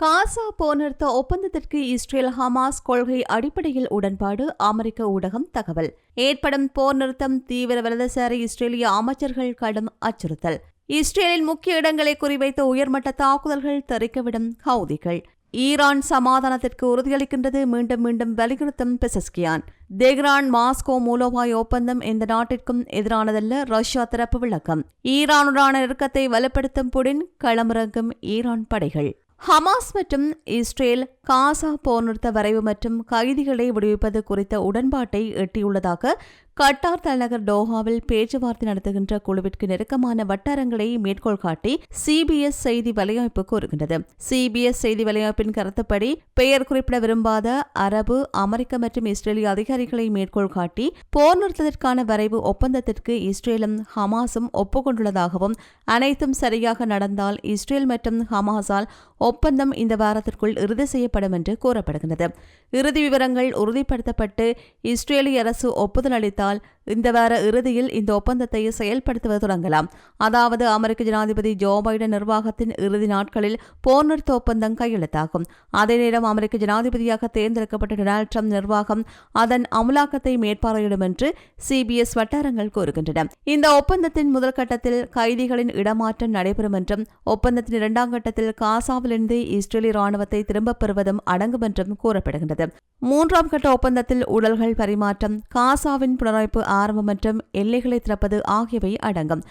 காசா போர்நிறுத்த ஒப்பந்தத்திற்கு Israel Hamas கொள்கை அடிப்படையில் உடன்பாடு அமெரிக்க ஊடகம் தகவல். ஏற்படும் போர் நிறுத்தம் தீவிர வலதுசாரி இஸ்ரேலிய அமைச்சர்கள் கடும் அச்சுறுத்தல். இஸ்ரேலின் முக்கிய இடங்களை குறிவைத்த உயர்மட்ட தாக்குதல்கள் தெரிக்கவிடும் ஹவுதிகள். ஈரான் சமாதானத்திற்கு உறுதியளிக்கின்றது மீண்டும் மீண்டும் வலியுறுத்தும் பெசஸ்கியான். தெஹ்ரான் மாஸ்கோ மூலோபாய ஒப்பந்தம் இந்த நாட்டிற்கும் எதிரானதல்ல ரஷ்யா தரப்பு விளக்கம். ஈரானுடான நெருக்கத்தை வலுப்படுத்தும் புடின் களமிறங்கும் ஈரான் படைகள். ஹமாஸ் மற்றும் இஸ்ரேல் காசா போர் நிறுத்த வரைவு மற்றும் கைதிகளை விடுவிப்பது குறித்த உடன்பாட்டை எட்டியுள்ளதாக கட்டார் தலைநகர் டோஹாவில் பேச்சுவார்த்தை நடத்துகின்ற குழுவிற்கு நெருக்கமான வட்டாரங்களை மேற்கோள் காட்டி சிபிஎஸ் செய்தி வலையமைப்பு கூறுகின்றது. சிபிஎஸ் செய்தி வலையமைப்பின் கருத்துப்படி பெயர் குறிப்பிட விரும்பாத அரபு அமெரிக்க மற்றும் இஸ்ரேலிய அதிகாரிகளை மேற்கோள் காட்டி போர் நிறுத்தத்திற்கான வரைவு ஒப்பந்தத்திற்கு இஸ்ரேலும் ஹமாஸும் ஒப்புக்கொண்டுள்ளதாகவும் அனைத்தும் சரியாக நடந்தால் இஸ்ரேல் மற்றும் ஹமாஸால் ஒப்பந்தம் இந்த வாரத்திற்குள் இறுதி செய்யப்படும் என்று கூறப்படுகிறது இறுதி விவரங்கள் உறுதிப்படுத்தப்பட்டு இஸ்ரேலிய அரசு ஒப்புதல் அளித்தால் قال இந்த வார இறுதியில் இந்த ஒப்பந்தத்தை செயல்படுத்துவது தொடங்கலாம். அதாவது அமெரிக்க ஜனாதிபதி ஜோ பைடன் நிர்வாகத்தின் இறுதி நாட்களில் போர் நிறுத்த ஒப்பந்தம் கையெழுத்தாகும். அதே நேரம் அமெரிக்க ஜனாதிபதியாக தேர்ந்தெடுக்கப்பட்ட டொனால்டு ட்ரம்ப் நிர்வாகம் அதன் அமலாக்கத்தை மேற்பார்வையிடும் என்று சிபிஎஸ் வட்டாரங்கள் கூறுகின்றன. இந்த ஒப்பந்தத்தின் முதல் கட்டத்தில் கைதிகளின் இடமாற்றம் நடைபெறும் என்றும் ஒப்பந்தத்தின் இரண்டாம் கட்டத்தில் காசாவிலிருந்து இஸ்ரேலி ராணுவத்தை திரும்பப் பெறுவதும் அடங்கும் என்றும் கூறப்படுகின்றது. மூன்றாம் கட்ட ஒப்பந்தத்தில் உடல்கள் பரிமாற்றம் காசாவின் புனரமைப்பு ஆரம்பம் மற்றும் எல்லைகளை திறப்பது ஆகியவை அடங்கும்.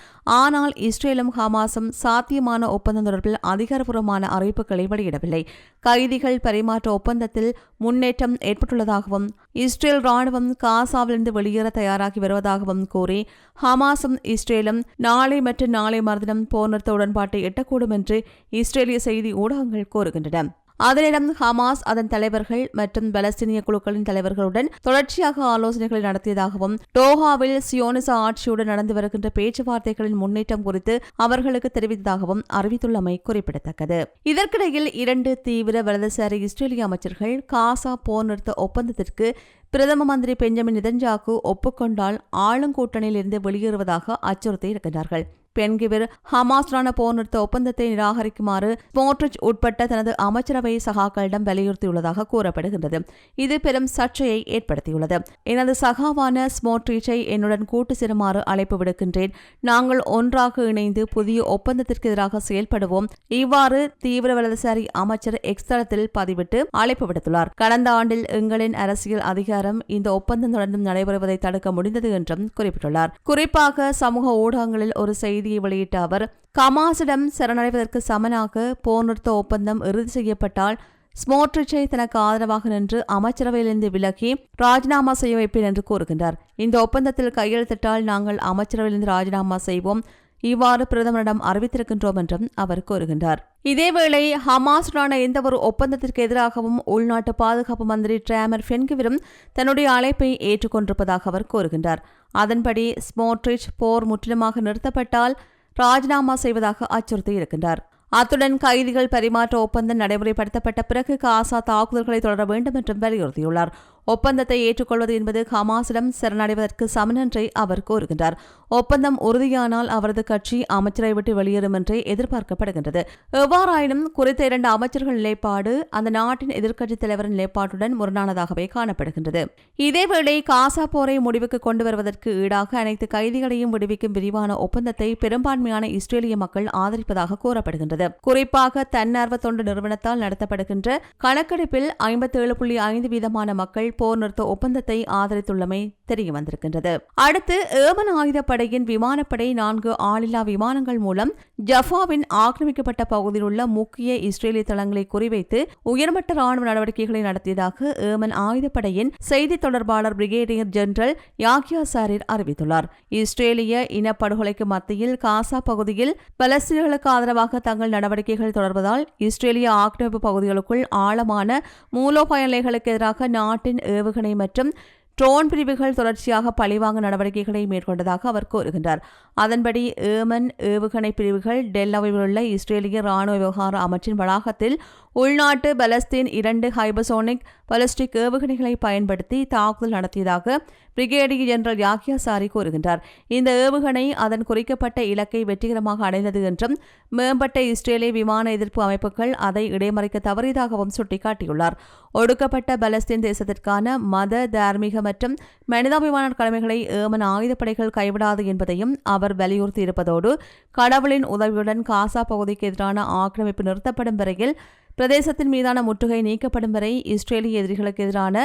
ஆனால் இஸ்ரேலும் ஹமாஸும் சாத்தியமான ஒப்பந்தம் தொடர்பில் அதிகாரப்பூர்வமான அறிவிப்புகளை வெளியிடவில்லை. கைதிகள் பரிமாற்ற ஒப்பந்தத்தில் முன்னேற்றம் ஏற்பட்டுள்ளதாகவும் இஸ்ரேல் ராணுவம் காசாவிலிருந்து வெளியேற தயாராகி வருவதாகவும் கூறி ஹமாஸும் இஸ்ரேலும் நாளை மற்றும் நாளை மறுதினம் போர் நிறுத்த உடன்பாட்டை எட்டக்கூடும் என்று இஸ்ரேலிய செய்தி ஊடகங்கள் கூறுகின்றன. அதனிடம் ஹமாஸ் அதன் தலைவர்கள் மற்றும் பலஸ்தீனிய குழுக்களின் தலைவர்களுடன் தொடர்ச்சியாக ஆலோசனைகளை நடத்தியதாகவும் டோஹாவில் சியோனிச ஆட்சியுடன் நடந்து வருகின்ற பேச்சுவார்த்தைகளின் முன்னேற்றம் குறித்து அவர்களுக்கு தெரிவித்ததாகவும் அறிவித்துள்ளமை குறிப்பிடத்தக்கது. இதற்கிடையில் இரண்டு தீவிர வலதுசாரி இஸ்ரேலிய அமைச்சர்கள் காசா போர் நிறுத்த ஒப்பந்தத்திற்கு பிரதம மந்திரி பெஞ்சமின் நிதன்ஜாக்கு ஒப்புக்கொண்டால் ஆளுங்கூட்டணியில் இருந்து வெளியேறுவதாக அச்சுறுத்தி இருக்கின்றார்கள் பென்கிவிர் ஹமாஸ்டான போர் நிறுத்த ஒப்பந்தத்தை நிராகரிக்குமாறு ஸ்மோட்ரிச் உட்பட்ட தனது அமைச்சரவை சகாக்களிடம் வலியுறுத்தியுள்ளதாக கூறப்படுகின்றது. இது பெரும் சர்ச்சையை ஏற்படுத்தியுள்ளது. எனது சகாவான ஸ்மோட்ரிச்சை என்னுடன் கூட்டு செல்லுமாறு அழைப்பு விடுக்கின்றேன். நாங்கள் ஒன்றாக இணைந்து புதிய ஒப்பந்தத்திற்கு எதிராக செயல்படுவோம். இவ்வாறு தீவிர வலதுசாரி அமைச்சர் எக்ஸ்தலத்தில் பதிவிட்டு அழைப்பு விடுத்துள்ளார். கடந்த ஆண்டில் எங்களின் அரசியல் அதிகாரம் இந்த ஒப்பந்தம் தொடர்ந்தும் நடைபெறுவதை தடுக்க முடிந்தது என்றும் குறிப்பிட்டுள்ளார். குறிப்பாக சமூக ஊடகங்களில் ஒரு செய்தி செய்தியை வெளியிட்ட அவர் கமாசிடம் சரணடைவதற்கு சமனாக போர் நிறுத்த ஒப்பந்தம் இறுதி செய்யப்பட்டால் ஸ்மோட்ரிச்சை தனக்கு ஆதரவாக நின்று அமைச்சரவையிலிருந்து விலகி ராஜினாமா செய்ய வைப்பேன் என்று கூறுகின்றார். இந்த ஒப்பந்தத்தில் கையெழுத்திட்டால் நாங்கள் அமைச்சரவையிலிருந்து ராஜினாமா செய்வோம். இவ்வாறு பிரதமரிடம் அறிவித்திருக்கின்றோம் என்றும் அவர் கூறுகின்றார். இதேவேளை ஹமாஸுடனான எந்தவொரு ஒப்பந்தத்திற்கு எதிராகவும் உள்நாட்டு பாதுகாப்பு மந்திரி டிராமர் ஃபென்கிவிரும் தன்னுடைய அழைப்பை ஏற்றுக்கொண்டிருப்பதாக அவர் கூறுகின்றார். அதன்படி ஸ்மோட்ரிச் போர் முற்றிலுமாக நிறுத்தப்பட்டால் ராஜினாமா செய்வதாக அச்சுறுத்தி இருக்கின்றார். அத்துடன் கைதிகள் பரிமாற்ற ஒப்பந்தம் நடைமுறைப்படுத்தப்பட்ட பிறகு காசா தாக்குதல்களை தொடர வேண்டும் என்றும் வலியுறுத்தியுள்ளார். ஒப்பந்தத்தை ஏற்றுக்கொள்வது என்பது ஹமாஸிடம் சரணடைவதற்கு சமனன்றை அவர் கூறுகின்றார். ஒப்பந்தம் உறுதியானால் அவரது கட்சி அமைச்சரை விட்டு வெளியேறும் என்றே எதிர்பார்க்கப்படுகின்றது. எவ்வாறாயினும் குறித்த இரண்டு அமைச்சர்கள் நிலைப்பாடு அந்த நாட்டின் எதிர்க்கட்சித் தலைவரின் நிலைப்பாட்டுடன் முரணானதாகவே காணப்படுகின்றது. இதேவேளை காசா போரை முடிவுக்கு கொண்டு வருவதற்கு ஈடாக அனைத்து கைதிகளையும் விடுவிக்கும் விரிவான ஒப்பந்தத்தை பெரும்பான்மையான இஸ்ரேலிய மக்கள் ஆதரிப்பதாக கூறப்படுகின்றது. குறிப்பாக தன்னார்வ தொண்டு நிறுவனத்தால் நடத்தப்படுகின்ற கணக்கெடுப்பில் ஐம்பத்தேழு புள்ளி ஐந்து வீதமான மக்கள் போர் நிறுத்த ஒப்பந்தத்தை ஆதரித்துள்ளமை தெரிய வந்திருக்கின்றது அடுத்து ஏமன் ஆயுதப்படையின் விமானப்படை நான்கு ஆளில்லா விமானங்கள் மூலம் ஜஃபாவின் ஆக்கிரமிக்கப்பட்ட பகுதியில் உள்ள முக்கிய இஸ்ரேலிய தளங்களை குறிவைத்து உயர்மட்ட ராணுவ நடவடிக்கைகளை நடத்தியதாக ஏமன் ஆயுதப்படையின் செய்தி தொடர்பாளர் பிரிகேடியர் ஜெனரல் யாகியா சாரிர் அறிவித்துள்ளார். இஸ்ரேலிய இனப்படுகொலைக்கு மத்தியில் காசா பகுதியில் பலஸ்தீனர்களுக்கு ஆதரவாக தங்கள் நடவடிக்கைகள் தொடர்வதால் இஸ்ரேலிய ஆக்கிரமிப்பு பகுதிகளுக்குள் ஆழமான மூலோபாய நிலைகளுக்கு எதிராக நாட்டின் ஏவுகணை மற்றும் ட்ரோன் பிரிவுகள் தொடர்ச்சியாக பழிவாங்க நடவடிக்கைகளை மேற்கொண்டதாக அவர் கூறுகின்றார். அதன்படி ஏமன் ஏவுகணை பிரிவுகள் டெல்லாவில் உள்ள இஸ்ரேலிய ராணுவ விவகார அமைச்சின் வளாகத்தில் உள்நாட்டு பலஸ்தீன் இரண்டு ஹைபசோனிக் பலஸ்டிக் ஏவுகணைகளை பயன்படுத்தி தாக்குதல் நடத்தியதாக பிரிகேடியர் ஜெனரல் யாக்கியா சாரி கூறுகின்றார். இந்த ஏவுகணை அதன் குறிக்கப்பட்ட இலக்கை வெற்றிகரமாக அடைந்தது என்றும் மேம்பட்ட இஸ்ரேலிய விமான எதிர்ப்பு அமைப்புகள் அதை இடைமறிக்க தவறியதாகவும் சுட்டிக்காட்டியுள்ளார். ஒடுக்கப்பட்ட பலஸ்தீன் தேசத்திற்கான மத தார்மீக மற்றும் மனிதாபிமான கடமைகளை ஏமன் ஆயுதப்படைகள் கைவிடாது என்பதையும் அவர் வலியுறுத்தியிருப்பதோடு கடவுளின் உதவியுடன் காசா பகுதிக்கு எதிரான ஆக்கிரமிப்பு நிறுத்தப்படும் வரையில் பிரதேசத்தின் மீதான முற்றுகை நீக்கப்படும் வரை இஸ்ரேலிய எதிரிகளுக்கு எதிரான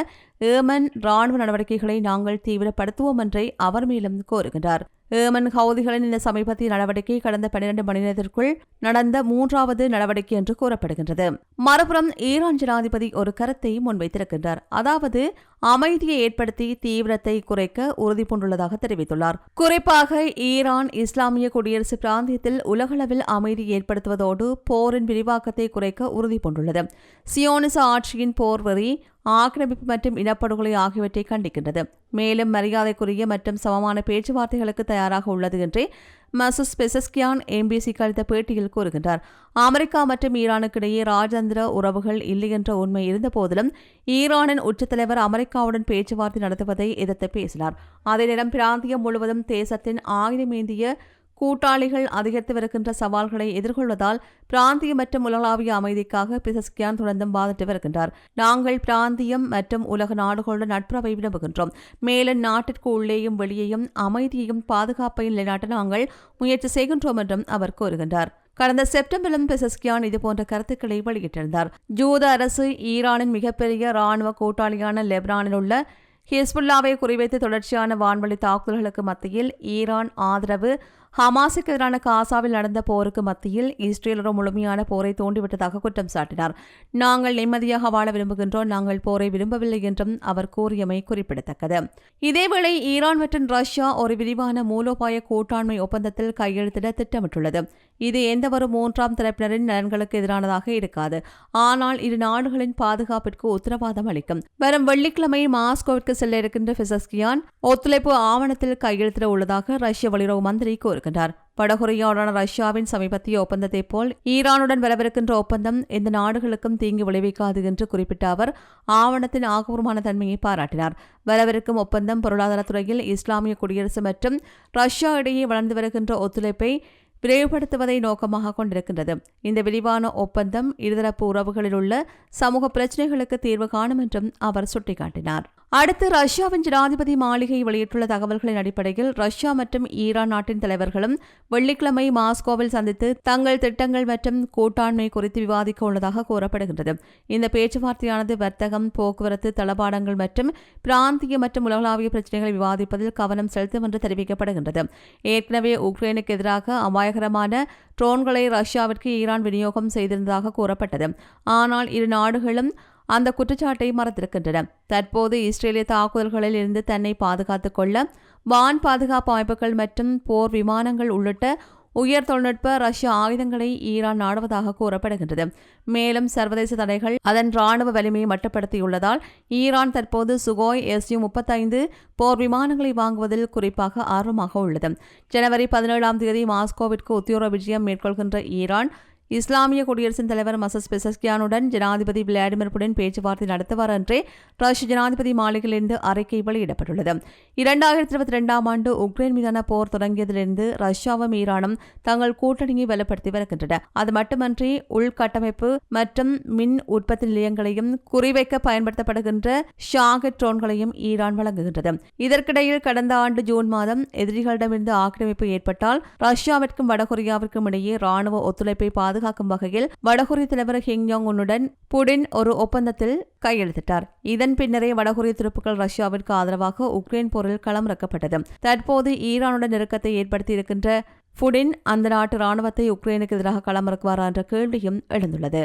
ஏமன் ராணுவ நடவடிக்கைகளை நாங்கள் தீவிரப்படுத்துவோம் என்றே அவர் மேலும் கோருகின்றார் ஏமன் ஹவுதிகளின் இந்த சமீபத்திய நடவடிக்கை கடந்த பன்னிரண்டு மணி நேரத்திற்குள் நடந்த மூன்றாவது நடவடிக்கை என்று கூறப்படுகின்றது. மறுபுறம் ஈரான் ஜனாதிபதி ஒரு கருத்தை முன்வைத்திருக்கின்றார். அதாவது அமைதியை ஏற்படுத்தி தீவிரத்தை குறைக்க உறுதிபூண்டுள்ளதாக தெரிவித்துள்ளார். குறிப்பாக ஈரான் இஸ்லாமிய குடியரசு பிராந்தியத்தில் உலகளவில் அமைதி ஏற்படுத்துவதோடு போரின் விரிவாக்கத்தை குறைக்க உறுதிபூண்டுள்ளது. சியோனிச ஆட்சியின் போர் வரி ஆக்கிரமிப்பு மற்றும் இனப்படுகொலை ஆகியவற்றை கண்டிக்கின்றது. மேலும் மரியாதைக்குரிய மற்றும் சமமான பேச்சுவார்த்தைகளுக்கு தயாராக உள்ளது என்றே மசஸ் பெசஸ்கியான் எம்பிசிக்கு அளித்த பேட்டியில் கூறுகின்றார். அமெரிக்கா மற்றும் ஈரானுக்கு இடையே ராஜதந்திர உறவுகள் இல்லை என்ற உண்மை இருந்தபோதிலும் ஈரானின் உச்சத்தலைவர் அமெரிக்காவுடன் பேச்சுவார்த்தை நடத்துவதை எதிர்த்து பேசினார். அதே நேரம் பிராந்தியம் முழுவதும் தேசத்தின் ஆயுதமேந்திய கூட்டாளிகள் அதிகரித்து வருகின்ற சவால்களை எதிர்கொள்வதால் பிராந்திய மற்றும் உலகளாவிய அமைதிக்காக பிசஸ்கியான் தொடர்ந்தும் வாதிட்டு வருகின்றார் நாங்கள் பிராந்தியம் மற்றும் உலக நாடுகளுடன் நட்புறவை விரும்புகின்றோம் மேலும் நாட்டிற்கு உள்ளேயும் வெளியேயும் அமைதியையும் பாதுகாப்பையும் நிலைநாட்ட நாங்கள் முயற்சி செய்கின்றோம் என்றும் அவர் கூறுகின்றார். கடந்த செப்டம்பரிலும் பெசஸ்கியான் இதுபோன்ற கருத்துக்களை வெளியிட்டிருந்தார். ஜூத அரசு ஈரானின் மிகப்பெரிய ராணுவ கூட்டாளியான லெபனானில் உள்ள ஹிஸ்புல்லாவை குறிவைத்து தொடர்ச்சியான வான்வழி தாக்குதல்களுக்கு மத்தியில் ஈரான் ஆதரவு ஹமாஸுக்கு எதிரான காசாவில் நடந்த போருக்கு மத்தியில் இஸ்ரேல் முழுமையான போரை தூண்டிவிட்டதாக குற்றம் சாட்டினார். நாங்கள் நிம்மதியாக வாழ விரும்புகின்றோம். நாங்கள் போரை விரும்பவில்லை என்றும் அவர் கூறியமை குறிப்பிடத்தக்கது. இதேவேளை ஈரான் மற்றும் ரஷ்யா ஒரு விரிவான மூலோபாய கூட்டாண்மை ஒப்பந்தத்தில் கையெழுத்திட திட்டமிட்டுள்ளது. இது எந்தவொரு மூன்றாம் தரப்பினரின் நலன்களுக்கு எதிரானதாக இருக்காது. ஆனால் இரு நாடுகளின் பாதுகாப்பிற்கு உத்தரவாதம் அளிக்கும். வரும் வெள்ளிக்கிழமை மாஸ்கோவிற்கு செல்ல இருக்கின்ற பிசஸ்கியான் ஒத்துழைப்பு ஆவணத்தில் கையெழுத்திட உள்ளதாக ரஷ்ய வெளியுறவு மந்திரி கூறுகின்றார் வடகொரியாவுடன் ரஷ்யாவின் சமீபத்திய ஒப்பந்தத்தை போல் ஈரானுடன் வரவிருக்கின்ற ஒப்பந்தம் இந்த நாடுகளுக்கும் தீங்கு விளைவிக்காது என்று குறிப்பிட்ட அவர் ஆவணத்தின் ஆக்கப்பூர்வமான தன்மையை பாராட்டினார். வரவிருக்கும் ஒப்பந்தம் பொருளாதாரத்துறையில் இஸ்லாமிய குடியரசு மற்றும் ரஷ்யா இடையே வளர்ந்து வருகின்ற ஒத்துழைப்பை விரைவுபடுத்துவதை நோக்கமாக கொண்டிருக்கின்றது. இந்த விரிவான ஒப்பந்தம் இருதரப்பு உறவுகளில் உள்ள சமூக பிரச்சினைகளுக்கு தீர்வு காணும் என்றும் அவர் சுட்டிக்காட்டினார். அடுத்து ரஷ்யாவின் ஜனாதிபதி மாளிகை வெளியிட்டுள்ள தகவல்களின் அடிப்படையில் ரஷ்யா மற்றும் ஈரான் நாட்டின் தலைவர்களும் வெள்ளிக்கிழமை மாஸ்கோவில் சந்தித்து தங்கள் திட்டங்கள் மற்றும் கூட்டாண்மை குறித்து விவாதிக்க உள்ளதாக கூறப்படுகின்றது. இந்த பேச்சுவார்த்தையானது வர்த்தகம் போக்குவரத்து தளபாடங்கள் மற்றும் பிராந்திய மற்றும் உலகளாவிய பிரச்சினைகளை விவாதிப்பதில் கவனம் செலுத்தும் என்று தெரிவிக்கப்படுகின்றது. ஏற்கனவே உக்ரைனுக்கு எதிராக அபாயகரமான ட்ரோன்களை ரஷ்யாவிற்கு ஈரான் விநியோகம் செய்திருந்ததாக கூறப்பட்டது. ஆனால் இரு நாடுகளும் அந்த குற்றச்சாட்டை மறந்திருக்கின்றன தற்போது இஸ்ரேலிய தாக்குதல்களில் இருந்து தன்னை பாதுகாத்துக் கொள்ள வான் பாதுகாப்பு அமைப்புகள் மற்றும் போர் விமானங்கள் உள்ளிட்ட உயர் தொழில்நுட்ப ரஷ்ய ஆயுதங்களை ஈரான் நாடுவதாக கூறப்படுகின்றது. மேலும் சர்வதேச தடைகள் அதன் ராணுவ வலிமையை மட்டுப்படுத்தியுள்ளதால் ஈரான் தற்போது சுகோய் எஸ்யூ முப்பத்தைந்து போர் விமானங்களை வாங்குவதில் குறிப்பாக ஆர்வமாக உள்ளது. ஜனவரி பதினேழாம் தேதி மாஸ்கோவிற்கு உத்தியோக விஜயம் மேற்கொள்கின்ற ஈரான் இஸ்லாமிய குடியரசின் தலைவர் மசஸ் பெசஸ்கியானுடன் ஜனாதிபதி விளாடிமிர் புடின் பேச்சுவார்த்தை நடத்துவார் என்றே ரஷ்ய ஜனாதிபதி மாளிகையிலிருந்து அறிக்கை வெளியிடப்பட்டுள்ளது. இரண்டாயிரத்தி இருபத்தி இரண்டாம் ஆண்டு உக்ரைன் மீதான போர் தொடங்கியதிலிருந்து ரஷ்யாவும் ஈரானும் தங்கள் கூட்டணியை வலுப்படுத்தி வருகின்றன. அது மட்டுமன்றி உள்கட்டமைப்பு மற்றும் மின் உற்பத்தி நிலையங்களையும் குறிவைக்க பயன்படுத்தப்படுகின்ற ஷாகட் ட்ரோன்களையும் ஈரான் வழங்குகின்றது. இதற்கிடையில் கடந்த ஆண்டு ஜூன் மாதம் எதிரிகளிடமிருந்து ஆக்கிரமிப்பு ஏற்பட்டால் ரஷ்யாவிற்கும் வடகொரியாவிற்கும் இடையே ராணுவ ஒத்துழைப்பை பாதுகாக்கும் வகையில் வடகொரிய தலைவர் ஹிங்யோங் உன்னுடன் புடின் ஒரு ஒப்பந்தத்தில் கையெழுத்திட்டார். இதன் பின்னரே வடகொரிய துருப்புகள் ரஷ்யாவிற்கு ஆதரவாக உக்ரைன் போரில் களமிறக்கப்பட்டது தற்போது ஈரானுடன் நெருக்கத்தை ஏற்படுத்தி இருக்கின்ற புடின் அந்த நாட்டு ராணுவத்தை உக்ரைனுக்கு எதிராக களமிறக்குவாரா என்ற கேள்வியும் எழுந்துள்ளது.